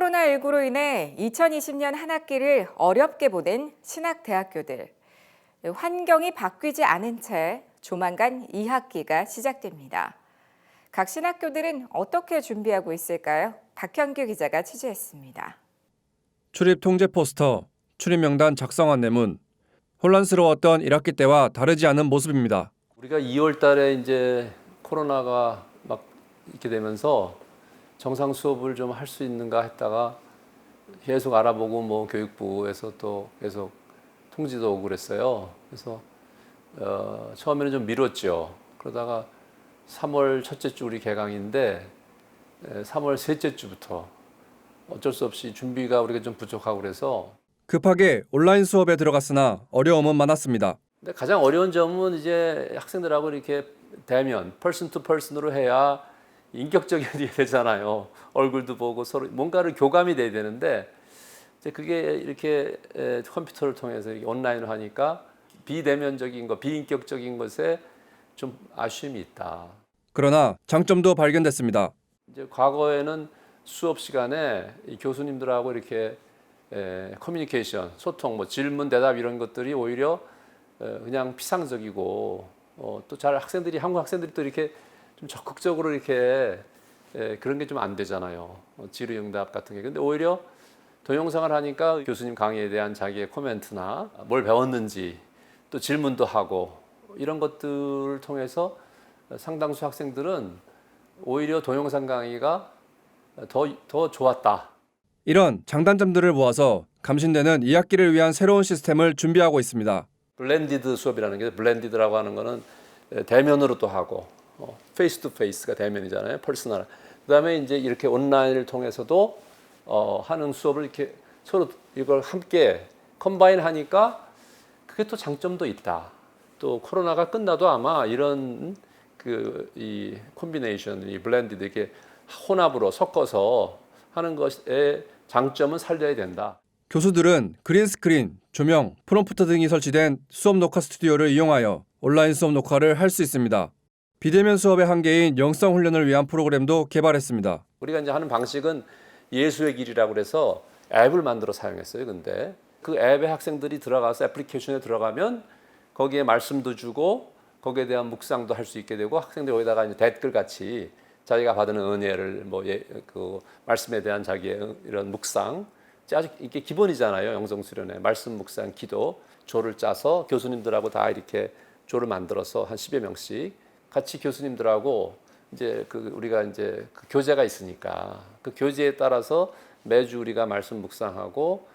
코로나19로 인해 2020년 한 학기를 어렵게 보낸 신학대학교들. 환경이 바뀌지 않은 채 조만간 2학기가 시작됩니다. 각 신학교들은 어떻게 준비하고 있을까요? 박현규 기자가 취재했습니다. 출입 통제 포스터, 출입 명단 작성 안내문. 혼란스러웠던 1학기 때와 다르지 않은 모습입니다. 우리가 2월 달에 이제 코로나가 막 이렇게 되면서 정상 수업을 좀 할 수 있는가 했다가 계속 알아보고 뭐 교육부에서 또 계속 통지도 오고 그랬어요. 그래서 어, 처음에는 좀 미뤘죠. 그러다가 3월 첫째 주 우리 개강인데 에, 3월 셋째 주부터 어쩔 수 없이 준비가 우리가 좀 부족하고 그래서 급하게 온라인 수업에 들어갔으나 어려움은 많았습니다. 근데 가장 어려운 점은 이제 학생들하고 이렇게 대면, 펄슨 투 펄슨으로 해야 인격적이 되잖아요. 얼굴도 보고 서로 뭔가를 교감이 돼야 되는데 이제 그게 이렇게 에, 컴퓨터를 통해서 온라인으로 하니까 비대면적인 것, 비인격적인 것에 좀 아쉬움이 있다. 그러나 장점도 발견됐습니다. 이제 과거에는 수업 시간에 이 교수님들하고 이렇게 에, 커뮤니케이션, 소통, 뭐 질문, 대답 이런 것들이 오히려 에, 그냥 피상적이고 어, 또 잘 학생들이 한국 학생들이 또 이렇게 좀 적극적으로 이렇게 에, 그런 게 좀 안 되잖아요. 어, 질의응답 같은 게. 근데 오히려 동영상을 하니까 교수님 강의에 대한 자기의 코멘트나 뭘 배웠는지 또 질문도 하고 이런 것들을 통해서 상당수 학생들은 오히려 동영상 강의가 더, 더 좋았다. 이런 장단점들을 모아서 감신대는 2학기를 위한 새로운 시스템을 준비하고 있습니다. 블렌디드 수업이라는 게 블렌디드라고 하는 거는 대면으로도 하고 페이스 투 페이스가 대면이잖아요. 퍼스널. 그다음에 이제 이렇게 온라인을 통해서도 어, 하는 수업을 이렇게 서로 이걸 함께 컴바인 하니까 그게 또 장점도 있다. 또 코로나가 끝나도 아마 이런 그 이 콤비네이션, 이 블렌디드 이렇게 혼합으로 섞어서 하는 것의 장점은 살려야 된다. 교수들은 그린 스크린, 조명, 프롬프트 등이 설치된 수업 녹화 스튜디오를 이용하여 온라인 수업 녹화를 할 수 있습니다. 비대면 수업의 한계인 영성 훈련을 위한 프로그램도 개발했습니다. 우리가 이제 하는 방식은 예수의 길이라고 그래서 앱을 만들어 사용했어요. 근데 그 앱에 학생들이 들어가서 애플리케이션에 들어가면 거기에 말씀도 주고 거기에 대한 묵상도 할 수 있게 되고 학생들 여기다가 이제 댓글 같이 자기가 받은 은혜를 뭐 그 말씀에 대한 자기의 응- 이런 묵상 아주 이게 기본이잖아요. 영성 수련회 말씀 묵상 기도 조를 짜서 교수님들하고 다 이렇게 조를 만들어서 한 10여 명씩 같이 교수님들하고 이제 그 우리가 이제 그 교재가 있으니까 그 교재에 따라서 매주 우리가 말씀 묵상하고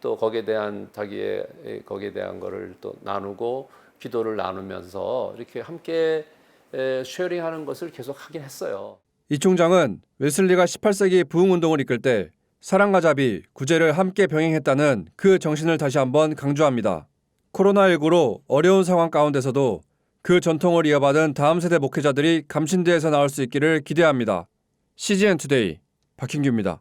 또 거기에 대한 자기의 에, 거기에 대한 거를 또 나누고 기도를 나누면서 이렇게 함께 에, 쉐어링하는 것을 계속 하긴 했어요. 이 총장은 웨슬리가 18세기 부흥 운동을 이끌 때 사랑과 자비, 구제를 함께 병행했다는 그 정신을 다시 한번 강조합니다. 코로나19로 어려운 상황 가운데서도 그 전통을 이어받은 다음 세대 목회자들이 감신대에서 나올 수 있기를 기대합니다. CGN 투데이 박hin규입니다.